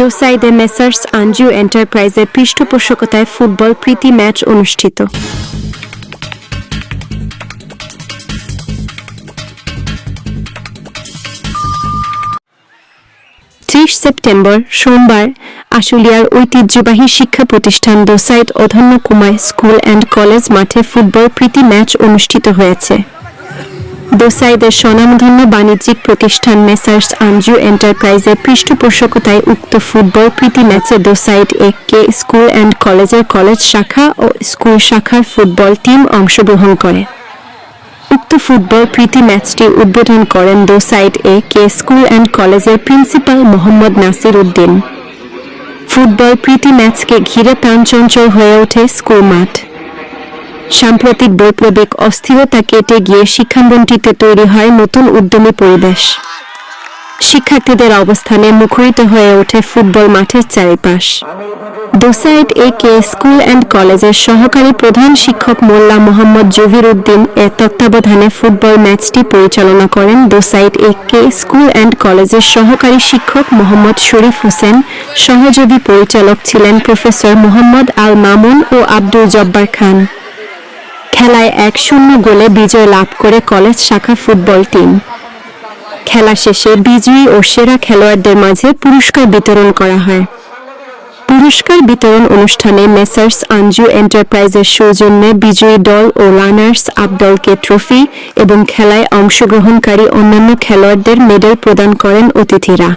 দোসাইদে messrs Anju এন্টারপ্রাইজের পৃষ্ঠপোষকতায় football প্রীতি ম্যাচ অনুষ্ঠিত। ত্রিশ সেপ্টেম্বর, সোমবার, আশুলিয়ার ঐতিহ্যবাহী শিক্ষা প্রতিষ্ঠান দোসাইদ অধন্য কুমার স্কুল অ্যান্ড কলেজ মাঠে ফুটবল প্রীতি ম্যাচ অনুষ্ঠিত হয়েছে। দোসাইদের স্বনামধন্য বাণিজ্যিক প্রতিষ্ঠান মেসার্স আঞ্জু এন্টারপ্রাইজের পৃষ্ঠপোষকতায় উক্ত ফুটবল প্রীতি ম্যাচে Dosaid A K school and কলেজের কলেজ শাখা ও স্কুল শাখার ফুটবল টিম অংশগ্রহণ করে। উক্ত ফুটবল প্রীতি ম্যাচটি উদ্বোধন করেন Dosaid A K school and কলেজের প্রিন্সিপাল মোহাম্মদ নাসির উদ্দিন। ফুটবল প্রীতি ম্যাচকে ঘিরে প্রাণচঞ্চল হয়ে ওঠে স্কুল মাঠ। সাম্প্রতিক বৈপ্লবিক অস্থিরতা কেটে গিয়ে শিক্ষাঙ্গনটিতে তৈরি হয় নতুন উদ্যমী পরিবেশ। শিক্ষার্থীদের অবস্থানে মুখরিত হয়ে ওঠে ফুটবল মাঠের চারিপাশ। Dosaid A K school and কলেজের সহকারী প্রধান শিক্ষক মোল্লা মোহাম্মদ জহির উদ্দিন এর তত্ত্বাবধানে ফুটবল ম্যাচটি পরিচালনা করেন Dosaid A K school and কলেজের সহকারী শিক্ষক মোহাম্মদ শরীফ হোসেন। সহযোগী পরিচালক ছিলেন প্রফেসর মোহাম্মদ আল মামুন ও আব্দুল জব্বার খান। খেলায় এক শূন্য গোলে বিজয় লাভ করে কলেজ শাখা ফুটবল টিম। খেলা শেষে বিজয়ী ও সেরা খেলোয়াড়দের মাঝে পুরস্কার বিতরণ করা হয়। পুরস্কার বিতরণ অনুষ্ঠানে মেসার্স আঞ্জু এন্টারপ্রাইজের সৌজন্যে বিজয়ী দল ও রানার্স আপ দলকে ট্রফি এবং খেলায় অংশগ্রহণকারী অন্যান্য খেলোয়াড়দের মেডেল প্রদান করেন অতিথিরা।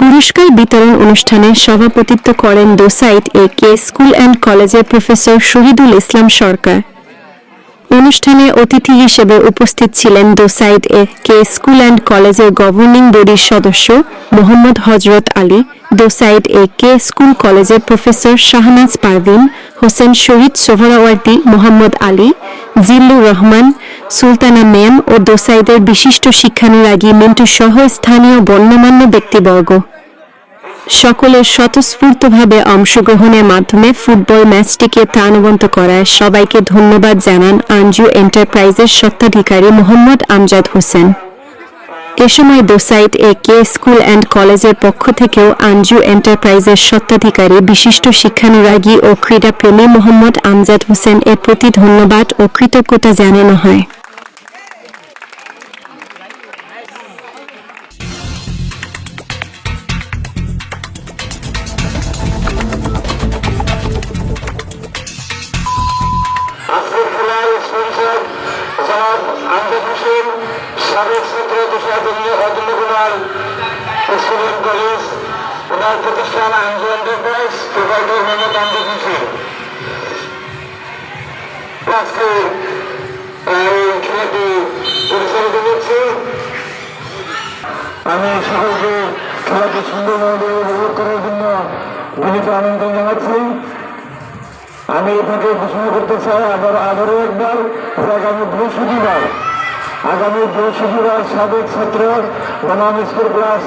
পুরস্কার বিতরণ অনুষ্ঠানে সভাপতিত্ব করেন Dosaid A K school and কলেজের প্রফেসর শহীদুল ইসলাম সরকার। অনুষ্ঠানে অতিথি হিসেবে উপস্থিত ছিলেন Dosaid A K school and কলেজের গভর্নিং বডির সদস্য Mohammad Hazrat Ali, Dosaid A K school কলেজের প্রফেসর শাহনাজ পারভিন, হোসেন শহীদ সোহরাওয়ার্দী মোহাম্মদ আলী, জিল্লুর রহমান, সুলতানা মেম ও দোসাইদের বিশিষ্ট শিক্ষানুরাগী মিন্টু সহ স্থানীয় গণ্যমান্য ব্যক্তিবর্গ। সকলের স্বতঃস্ফূর্তভাবে অংশগ্রহণের মাধ্যমে ফুটবল ম্যাচটিকে প্রাণবন্ত করায় সবাইকে ধন্যবাদ জানান আঞ্জু এন্টারপ্রাইজের স্বত্বাধিকারী মোহাম্মদ আমজাদ হোসেন। এ সময় দোসাইট এ কে স্কুল অ্যান্ড কলেজের পক্ষ থেকেও আঞ্জু এন্টারপ্রাইজের স্বত্বাধিকারী বিশিষ্ট শিক্ষানুরাগী ও ক্রীড়াপ্রেমী মোহাম্মদ আমজাদ হোসেন এর প্রতি ধন্যবাদ ও কৃতজ্ঞতা জানানো হয়। সাবেক স্কুল অ্যান্ড কলেজ প্রতিষ্ঠান এন্টারপ্রাইজ আজকে এই পরিচালিত হচ্ছে। আমি সকলকে খেলাটি সুন্দরভাবে উপভোগ করার জন্য বিনীত আমন্ত্রণ জানাচ্ছি। আমি আপনাকে ঘোষণা করতে চাই, আবার আবারও একবার আগামী বৃহস্পতিবার আগামী বৃহস্পতিবার সাবেক ছাত্র বনাম স্কুল ক্লাস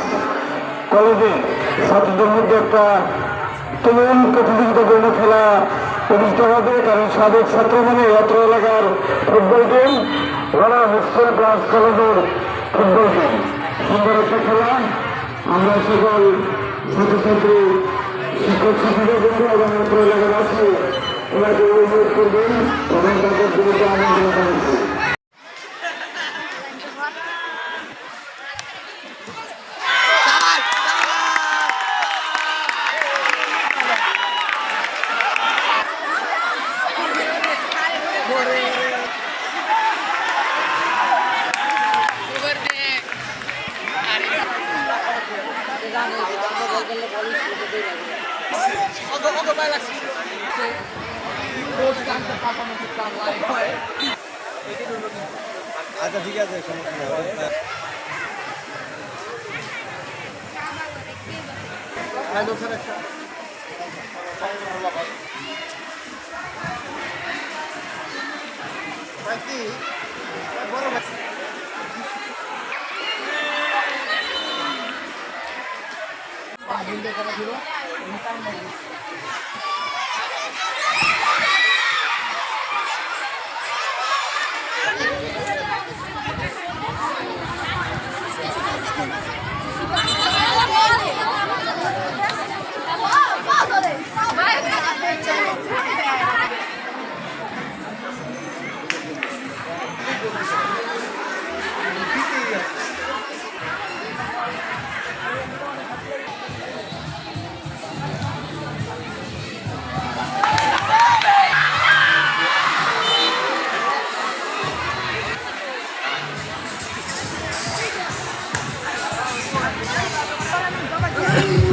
কলেজে ছাত্রদের মধ্যে একটা তুমুল প্রতিযোগিতাপূর্ণ খেলা অনুষ্ঠিত হবে, কারণ সাবেক ছাত্র মানে অত্র এলাকার ফুটবল টিম, বনাম স্কুল ক্লাস কলেজের ফুটবল টিম। সুন্দর একটা খেলা। আমরা সকল ছাত্রছাত্রী, শিক্ষক, শিক্ষিকা বন্ধু এবং অত্র এলাকার আছে ওনাকে অনুরোধ করবেন এবং তাদের আনন্দ ভিডিও করা ছিল। Yeah.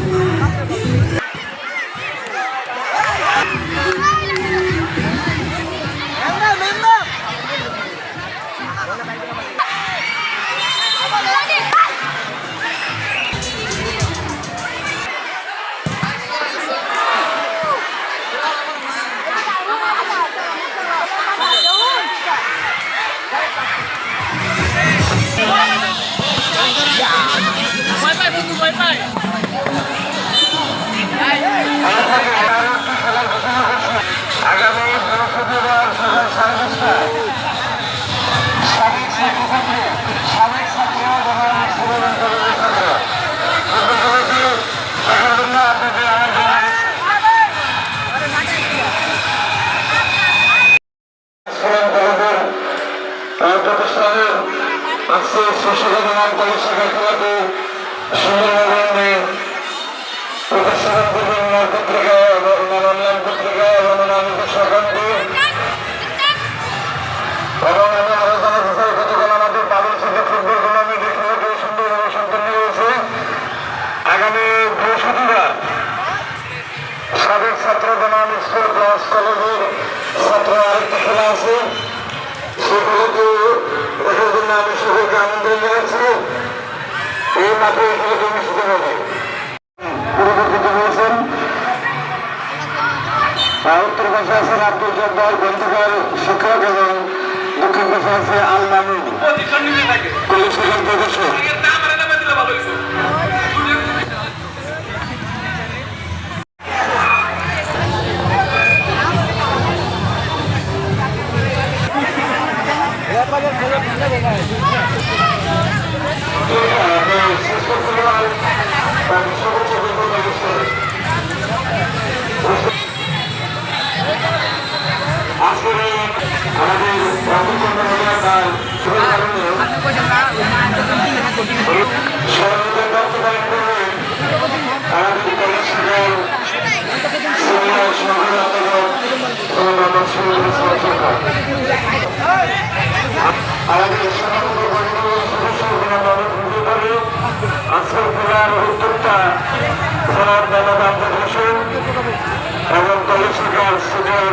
আছেন আব্দুল জব্বার গ্রন্থকার শিক্ষক এবং দক্ষিণ আছে আল মামুন কলেজ শাখার প্রদর্শক আপনি আজকের খেলার উদ্যোক্তা মোহাম্মদ আব্দুল হোসেন এবং কলেজ সিনিয়র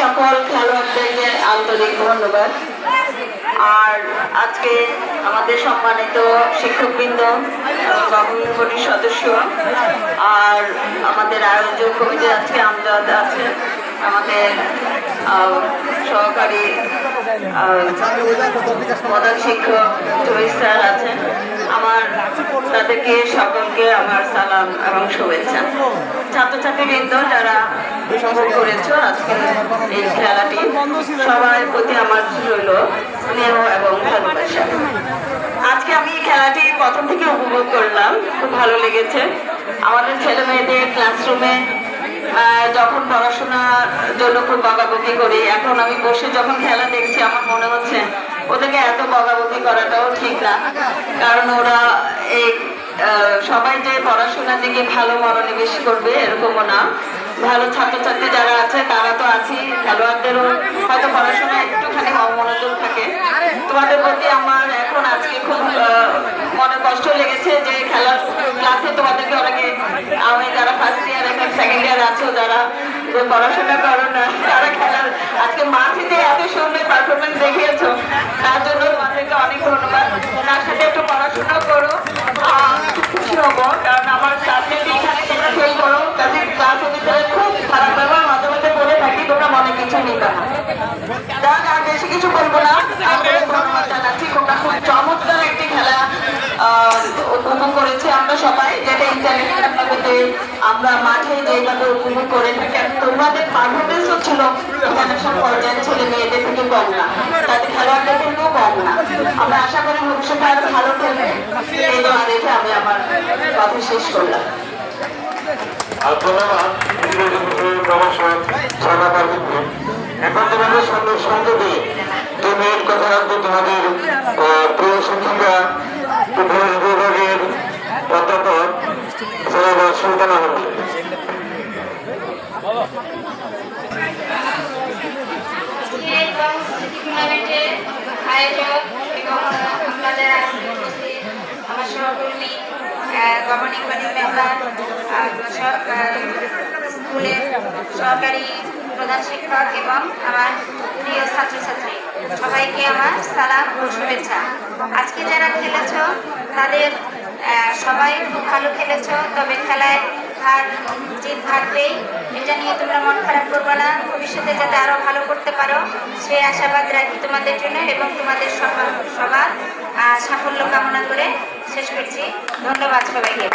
সকল খেলোয়াড়দেরকে আন্তরিক ধন্যবাদ। আর আজকে আমাদের সম্মানিত শিক্ষকবৃন্দ গভর্নমেন্ট সদস্য, আর আমাদের আয়োজক কমিটি আজকে আমজাদ আছে আমাদের সহকারী প্রধান শিক্ষক স্যার আছেন। আমার, তাদেরকে সকলকে আমার সালাম এবং শুভেচ্ছা। ছাত্রছাত্রীবৃন্দ যারা উপভোগ করেছ? আজকের এই খেলাটি সবার প্রতি আমার রইল স্নেহ এবং ভালোবাসা। আজকে আমি এই খেলাটি প্রথম থেকে উপভোগ করলাম। খুব ভালো লেগেছে। আমাদের ছেলে মেয়েদের ক্লাসরুমে যখন পড়াশোনার জন্য খুব বকাবকি করি, এখন আমি বসে যখন খেলা দেখছি, আমার মনে হচ্ছে ওদেরকে এত বকাবকি করাটাও ঠিক না। কারণ ওরা এই সবাই যে পড়াশোনার দিকে ভালো মনোনিবেশ করবে এরকমও না। ভালো ছাত্রছাত্রী যারা আছে, তারা তো আছি, খেলোয়াড়দেরও হয়তো পড়াশোনা একটুখানি অমনোযোগ থাকে। তোমাদের প্রতি আমার এখন আজকে খুব মনে কষ্ট লেগেছে যে খেলার ক্লাসে তোমাদেরকে অনেকে, আমি যারা ফার্স্ট ইয়ার এবং সেকেন্ড ইয়ার আছো, যারা আজকে মাঠে এত সুন্দর পারফরমেন্স দেখিয়েছো। তার জন্য তোমাদেরকে অনেক ধন্যবাদ। তার সাথে একটু পড়াশোনা করো। খুশি হব, কারণ আমার সাবজেক্ট করো তাদের ক্লাস ভিতরে খুব খারাপ ব্যবহার তোমরা মনে কিছু নিবে না। যাক আর বেশি কিছু বলব না। চমৎকার একটি খেলা উপভোগ করেছি আমরা সবাই। যেটা ইন্টারনেটের মাধ্যমে আমরা মাঠে যেভাবে উপভোগ করে থাকি। তোমাদের পারফরমেন্সও ছিল ইন্টারন্যাশনাল পর্যায়ের ছেলে মেয়েদের থেকে কম না। তাদের খেলোয়াড়দের থেকেও কম না। আমরা আশা করি ভবিষ্যতে আরও ভালো খেলবে। এই দোয়া রেখে আমি আমার কথা শেষ করলাম। প্রভাষক সারা পার্বত্য এখন তোমাদের সঙ্গে সংযোগে তুমি এর কথা রাখবে তোমাদের প্রিয় শিক্ষিকা ইতিহাস বিভাগের অধ্যাপক সৈয়দা সুলতান আপনাদের আমার সহকর্মী গভর্নিং বডি মেম্বার স্কুলের সহকারী প্রধান শিক্ষক এবং আমার প্রিয় ছাত্রছাত্রী সবাইকে আমার সালাম ও শুভেচ্ছা আজকে যারা খেলেছ তাদের সবাই খুব ভালো খেলেছ তবে খেলায় হার জিত থাকবেই এটা নিয়ে তোমরা মন খারাপ করবে না ভবিষ্যতে যাতে আরও ভালো করতে পারো সেই আশাবাদ রাখি তোমাদের জন্য এবং তোমাদের সবার সাফল্য কামনা করে শেষ করছি। ধন্যবাদ সবাইকে।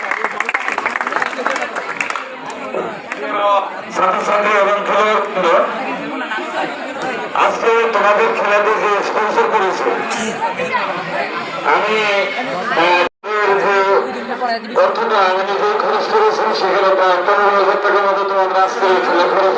আজকে তোমাদের খেলাতে যে স্পন্সর করেছে, আমি খরচ সেখানে প্রায় মতো তোমাদের আজকে খেলা খরচ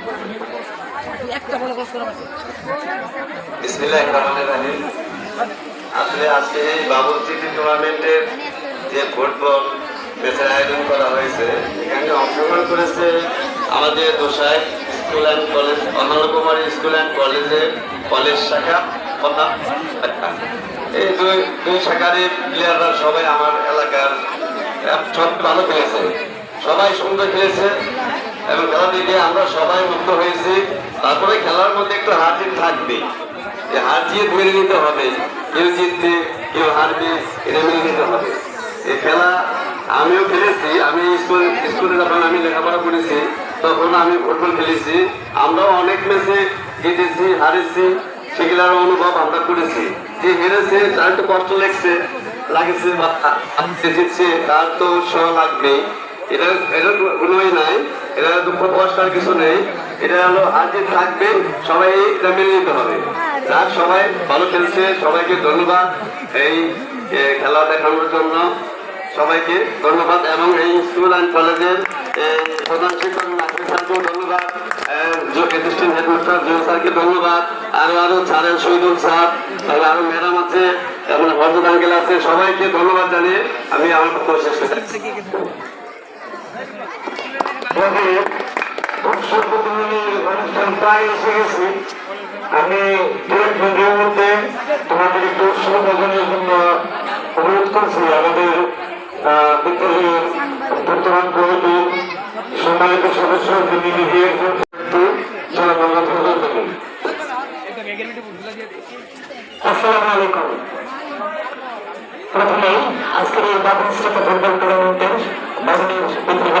আসলে আজকে এই বাবুল সিটি টুর্নামেন্টের যে ফুটবল ম্যাচের আয়োজন করা হয়েছে, এখানে অংশগ্রহণ করেছে আমাদের দোসায় স্কুল অ্যান্ড কলেজ অনল স্কুল অ্যান্ড কলেজের কলেজ শাখা, কথা? এই দুই দুই শাখারই প্লেয়াররা সবাই আমার এলাকার সব ভালো খেলেছে। সবাই সুন্দর খেলেছে। এবং খেলা দিকে আমরা সবাই মুক্ত হয়েছি। তারপরে খেলার মধ্যে একটু হার থাকবে। হার জিত মেনে নিতে হবে। কেউ জিতবে, কেউ হারবে, এটা মেনে নিতে হবে। এই খেলা আমিও খেলেছি, আমি স্কুল, স্কুলে যখন আমি লেখাপড়া করেছি, তখন আমি ফুটবল খেলেছি। আমরাও অনেক ম্যাচে জিতেছি, হারেছি। সেগুলোর অনুভব আমরা করেছি। যে হেরেছে, তার একটু কষ্ট লাগছে লাগছে বা জিতছে, তার তো উৎসাহ লাগবে। এটা এটা কোনোই নাই। এটা দুঃখ প্রকাশ করার কিছু নেই। এটা হলো আর যে থাকবে, সবাই এটা মেনে নিতে হবে। যাক সবাই ভালো খেলছে, সবাইকে ধন্যবাদ এই খেলা দেখানোর জন্য। সবাইকে ধন্যবাদ এবং এই স্কুল অ্যান্ড কলেজের প্রধান শিক্ষক ধন্যবাদ। অ্যাসিস্ট্যান্ট হেডমাস্টার জয় স্যারকে ধন্যবাদ। আরও আরও স্যারের শহীদুল স্যার, তারপরে আরও ম্যাডাম আছে, এবং হরদত আঙ্কেল আছে। ধন্যবাদ জানিয়ে আমি আমার শেষ করছি। আমাদের উৎসব অনুষ্ঠান প্রায় এসে গেছি। আমি আজকের এই বাবুশ্রীত ফুটবল টুর্নামেন্টের কামনা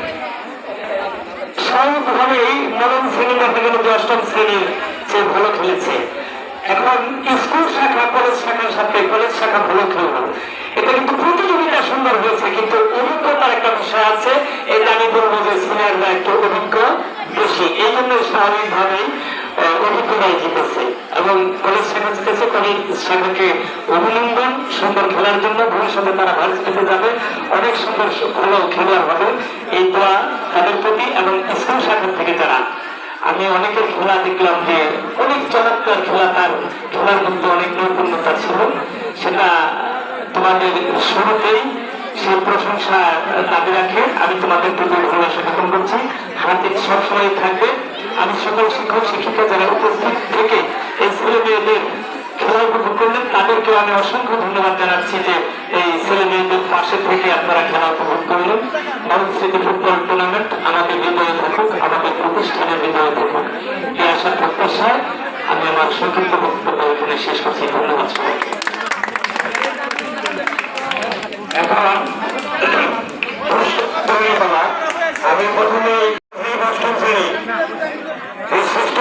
স্বাভাবিকভাবেই মরণ শ্রেণি দেখা গেল যে অষ্টম শ্রেণির সে ভালো খেলেছে। এখন স্কুল শাখা, কলেজ শাখার সাথে কলেজ শাখা ভালো খেলব। এটা কিন্তু প্রতিযোগিতা সুন্দর হয়েছে, কিন্তু অভিজ্ঞতার একটা বিষয় আছে, এই আমি বলব যে সিনিয়ররা একটু অভিজ্ঞ বেশি। এই জন্য স্বাভাবিকভাবেই শাখা অভিনন্দন। সুন্দর খেলার জন্য ভবিষ্যতে তারা ভার্সিটিতে যাবে। অনেক সুন্দর ভালো খেলোয়াড় হবে। এই দোয়া তাদের প্রতি এবং স্কুল শাখার থেকে যারা। আমি অনেকের খেলা দেখলাম যে অনেক চমৎকার খেলা তার খেলার মধ্যে অনেক নৈপুণ্যতা ছিল। সেটা তোমাদের শুরুতেই সেই প্রশংসা দাবি রাখে আমি তোমাদের প্রতি ভালোবাসা জ্ঞাপন করছি। হাতে সবসময় থাকবে। আমি সকল শিক্ষক, শিক্ষিকা যারা উপস্থিত থেকে এই ছেলে মেয়েদের খেলা উপভোগ করলেন তাদেরকে আমি অসংখ্য ধন্যবাদ জানাচ্ছি যে এই ছেলে মেয়েদের পাশে থেকে আপনারা খেলা উপভোগ করলেন। ভারত স্মৃতি ফুটবল টুর্নামেন্ট আমাদের হৃদয়ে থাকুক, আমাদের প্রতিষ্ঠানের হৃদয়ে থাকুক। এই আশা প্রত্যাশায় আমি আমার সংক্ষিপ্ত বক্তব্য এখানে শেষ করছি। ধন্যবাদ সবাইকে। এখন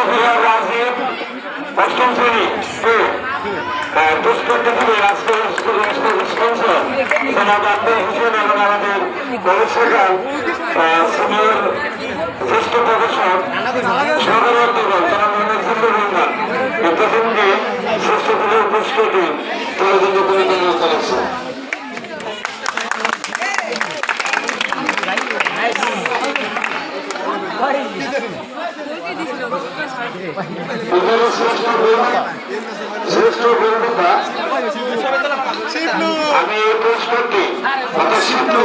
ফেরিয়ার রাজীব অষ্টম শ্রেণি টু পুরস্কারটি দিবে রাষ্ট্রীয় স্পন্সর জনাব আব্দুল হোসেন এবং আমাদের গবেষকার সিনিয়র জ্যেষ্ঠ প্রফেসর সহকারী জনাব মেজিদুর রহমান, এই প্রসঙ্গে শ্রেষ্ঠ পুরস্কারটি তার জন্য পরিচালনা করেছে শ্রেষ্ঠ গোল- শ্রেষ্ঠ গোলদাতা আমি এই পুরস্কারটি শিবলু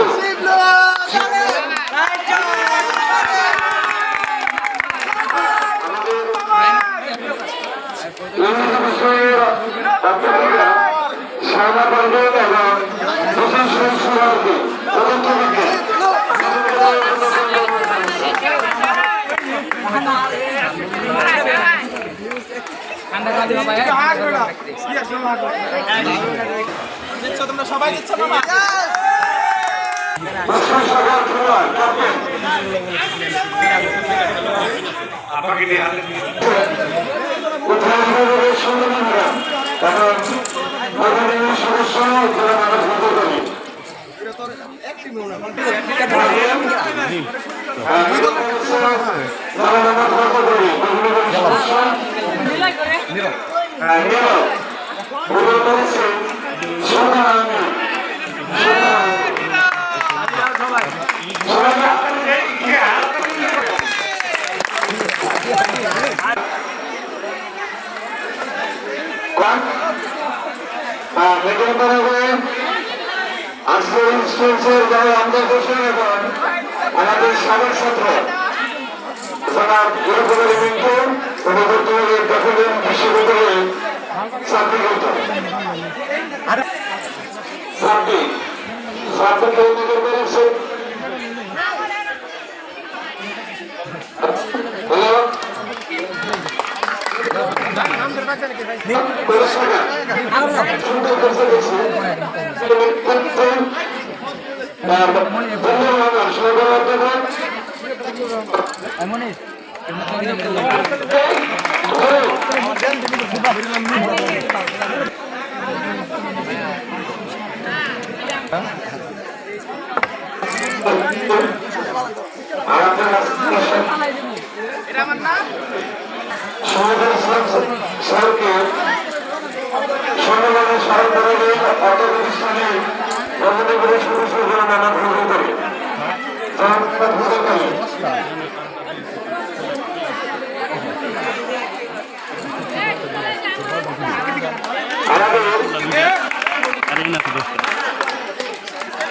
শ্যামা পান্ডেন এবং হোসেন সুরারকে তোমরা সবাই দিচ্ছ সদস্য আজকের ইন্সুরেন্সের যারা আমরা বসে এবং আমাদের সাবেক ছাত্র যারা গুরুকুলের এবং বর্তমানে দখলের বিশ্ববিদ্যালয়ে চাকরি করত চাকরি চাকরি মেডিকেল করেছে হ্যালো সুন্দর করতে গেছি ধন্যবাদ সর্বপ্রথম সরকে সম্মেলনে স্মরণ করে অর্থ প্রতিষ্ঠানে কর্মচারী সদস্য করে নানা ভূমিকা করে জনতা ভূমিকা করে আমাদের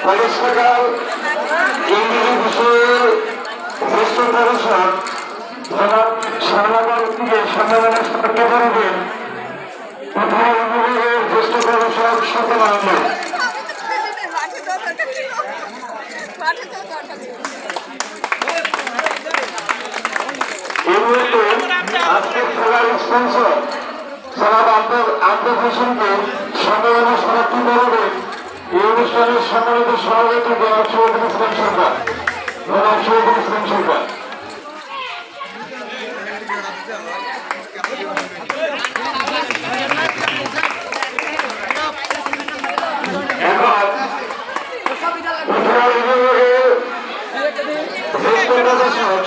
কলেজকাল ইংরেজি বিষয়ের জ্যেষ্ঠ প্রফেসর জনাব সারনাবাদ থেকে সম্মেলনে সাহায্য করবেন প্রথম বিভাগের জ্যেষ্ঠ প্রফেসর সকল আহমেদ। আজকের খেলার স্পন্সর জনাব আব্দুল আব্দুল করবেন এই অনুষ্ঠানের সম্মানিত সভাপতি জনাব শহীদুল ইসলাম সরকার। জনাব শহীদুল ইসলাম সরকার। এখন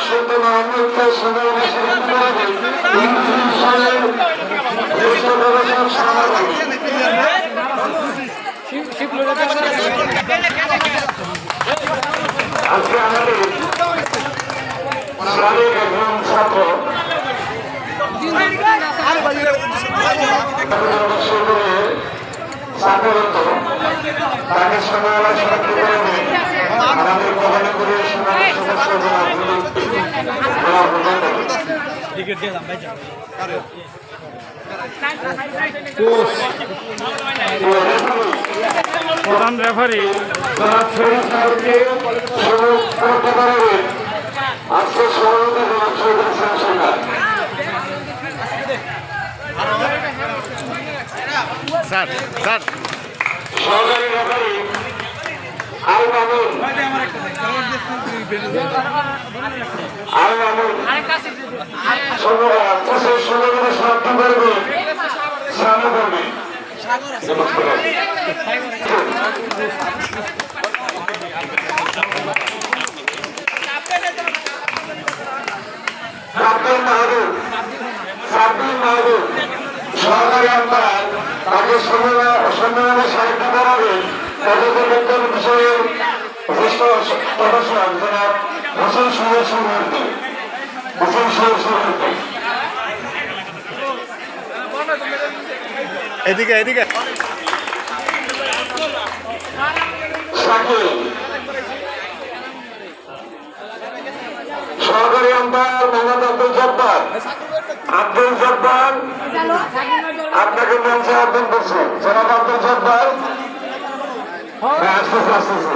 সত্য মাহমুদকে সম্মেলনে সমাপ্তি করবেন ইংরেজি সালের জ্যেষ্ঠ প্রফেসর সামাজিক আজকে আমাদের সাবেক একজন ছাত্র চাকরত তাকে সমাবেশ সাক্ষী করে আমাদের কমলাপুরের সমাবেশ সদস্য প্রধান রেফারি। Sir sir. সহকারী রেফারি আল মামুন। আল মামুন। করবে। সামনে করবে সহকারী আম্পায়ার, তাকে সম্মেলনে সাহিত্য করাবে পর্যটন বিষয়ে জ্যেষ্ঠ প্রফেসর জনাব হোসেন সুরেশ সুমূর্তি হোসেন সুরেশ সুমূর্তি এদিকে এদিকে। সহকারী আম্পায়ার মোহাম্মদ আব্দুল জব্বার। আব্দুল জব্বার, আপনাকে মঞ্চে আহ্বান করছি জনাব আব্দুল জব্বার। হ্যাঁ আসতেছে আসতেছে।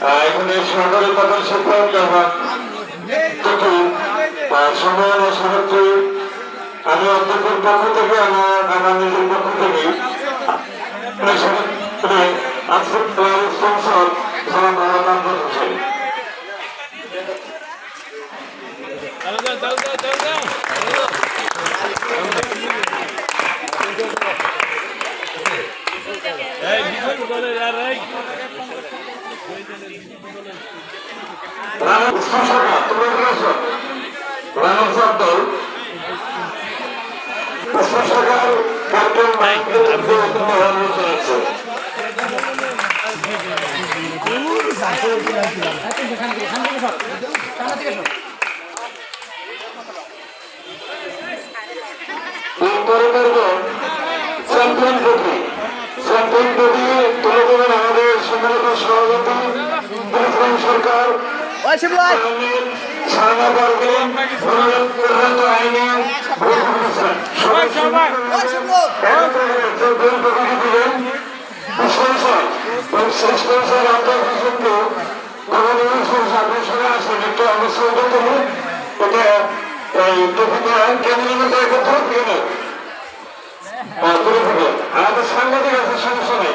এখানে সরকারি পদের শিক্ষক এবং থেকে সম্মেলন সভাপতি আমি অধ্যক্ষের পক্ষ থেকে আমার আমার নিজের পক্ষ থেকে আজকের স্পন্সর সালাম সাদ্দল চ্যাম্পিয়ন ট্রফি চ্যাম্পিয়ন ট্রফি তুলে দেবেন আমাদের সম্মিলিত সভাপতি বিক্রম সরকার। আমাদের সাংবাদিক আছে সমস্যা নেই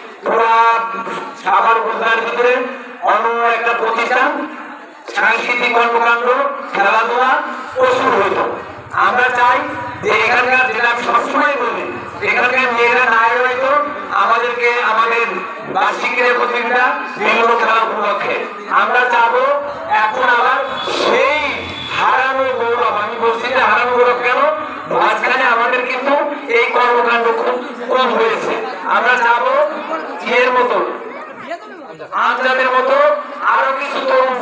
পুরা সাংস্কৃতিক কর্মকাণ্ড, খেলাধুলা হইতো আমরা চাই যে এখানকার যেটা সবসময় বলি, এখানকার মেয়েরা না হয়তো আমাদেরকে, আমাদের বার্ষিকের প্রতিযোগিতা বিভিন্ন আমরা চাবো এখন আবার সেই হারানো গৌরব আমি বলছি যে হারানো গৌরব কেন? মাঝখানে আমাদের কিন্তু এই কর্মকাণ্ড খুব কম হয়েছে। আমরা চাবো এর মতো, আমজাদের মতো আরও কিছু তরুণ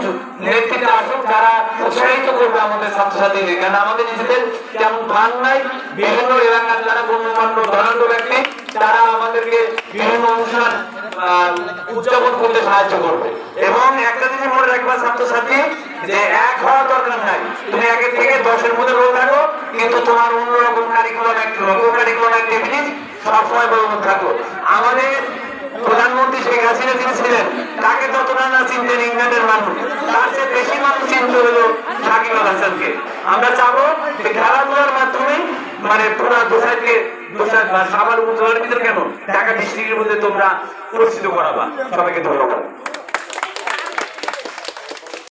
নেতৃত্বে আসুক যারা উৎসাহিত করবে আমাদের ছাত্রছাত্রীদের কারণ আমাদের নিজেদের তেমন ভান নাই, বিভিন্ন এলাকার যারা গণ্যমান্য ধনাঢ্য ব্যক্তি, তারা আমাদেরকে বিভিন্ন অনুষ্ঠান উদযাপন করতে সাহায্য করবে। এবং একটা জিনিস মনে রাখবা, ছাত্রছাত্রী, যে এক হওয়ার দরকার নাই। তুমি একের থেকে দশের মধ্যে রোল থাকো, কিন্তু তোমার অন্যরকম কারিকুলাম কারিকুলাম অ্যাক্টিভিটিস সবসময় বলবৎ থাকো। আমাদের প্রধানমন্ত্রী শেখ হাসিনা যিনি ছিলেন, তাকে যতটা না চিনতেন ইংল্যান্ডের মানুষ, তার চেয়ে বেশি মানুষ চিনতে হলো সাকিব আল হাসানকে। আমরা চাবো যে খেলাধুলার মাধ্যমে মানে পুরা দোষাকে সাবার উপজেলার ভিতরে কেন? টাকা ডিস্ট্রিক্টের মধ্যে তোমরা পরিচিত করাবা। সবাইকে ধন্যবাদ।